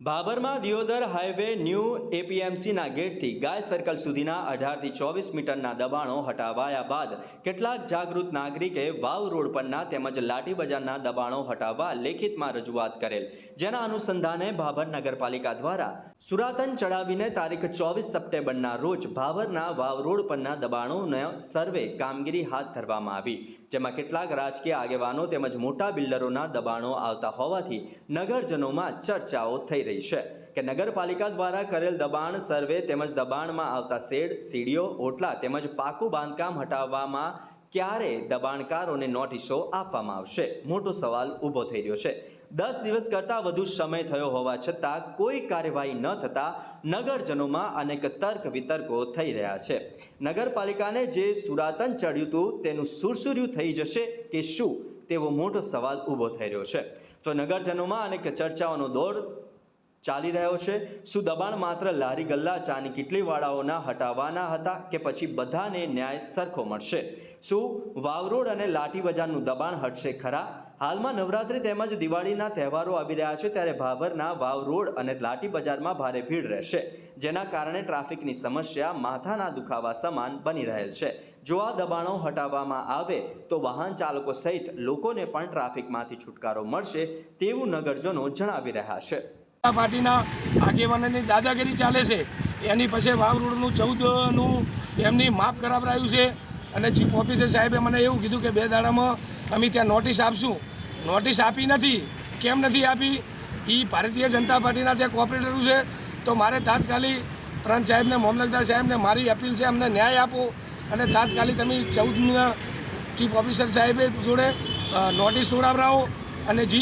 ભાભરમાં Deodar highway new એપીએમસીના ગેટથી ગાય સર્કલ સુધીના અઢારથી ચોવીસ મીટરના દબાણો હટાવાયા બાદ કેટલાક જાગૃત નાગરિકે વાવ રોડ પરના તેમજ લાઠી બજારના દબાણો હટાવવા લેખિતમાં રજૂઆત કરેલ. જેના અનુસંધાને ભાભર નગરપાલિકા દ્વારા સુરાતન ચડાવીને તારીખ ચોવીસ સપ્ટેમ્બરના રોજ ભાભરના વાવ રોડ પરના દબાણોને સર્વે કામગીરી હાથ ધરવામાં આવી. જેમાં કેટલાક રાજકીય આગેવાનો તેમજ મોટા બિલ્ડરોના દબાણો આવતા હોવાથી નગરજનોમાં ચર્ચાઓ થઈ રહી છે કે નગરપાલિકા દ્વારા કરેલ દબાણ, સર્વે તેમજ દબાણમાં આવતા શેડ, સીડીઓ, ઓટલા તેમજ પાકું બાંધકામ હટાવવામાં ક્યારે દબાણકારોને નોટિસો આપવામાં આવશે? મોટો સવાલ ઊભો થઈ રહ્યો છે. દસ દિવસ કરતાં વધુ સમય થયો હોવા છતાં કોઈ કાર્યવાહી ન થતાં નગરજનોમાં અનેક તર્ક વિતર્કો થઈ રહ્યા છે. નગરપાલિકાને જે સુરાતન ચડ્યું હતું તેનું સુરસુર્યું થઈ જશે કે શું? તેવો મોટો સવાલ ઊભો થઈ રહ્યો છે. તો નગરજનોમાં અનેક ચર્ચાઓનો દોર ચાલી રહ્યો છે. શું દબાણ માત્ર લારી ગલ્લા ચાની કિટલી વાળાઓના હટાવવાના હતા કે પછી બધાને ન્યાય સરખો મળશે? શું વાવરોડ અને લાઠી બજારનું દબાણ હટશે ખરા? હાલમાં નવરાત્રી તેમજ દિવાળીના તહેવારો આવી રહ્યા છે ત્યારે ભાભરના વાવ રોડ અને લાઠી બજારમાં ભારે ભીડ રહેશે, જેના કારણે ટ્રાફિકની સમસ્યા માથાના દુખાવા સમાન બની રહેલ છે. જો આ દબાણો હટાવવામાં આવે તો વાહન ચાલકો સહિત લોકોને પણ ટ્રાફિકમાંથી છુટકારો મળશે તેવું નગરજનો જણાવી રહ્યા છે. પાર્ટીના આગેવાનોની દાદાગીરી ચાલે છે. એની પછી વાવ રોડનું ચૌદનું એમની માપ કરાવરાયું છે અને ચીફ ઓફિસર સાહેબે મને એવું કીધું કે બે દાડામાં અમે ત્યાં નોટિસ આપશું. નોટિસ આપી નથી. કેમ નથી આપી? એ ભારતીય જનતા પાર્ટીના ત્યાં કોઓપરેટરો છે. તો મારે તાત્કાલિક પ્રાંત સાહેબને, મામલતદાર સાહેબને મારી અપીલ છે, અમને ન્યાય આપો અને તાત્કાલિક તમે ચૌદના ચીફ ઓફિસર સાહેબે જોડે નોટિસ છોડાવરાવો અને જી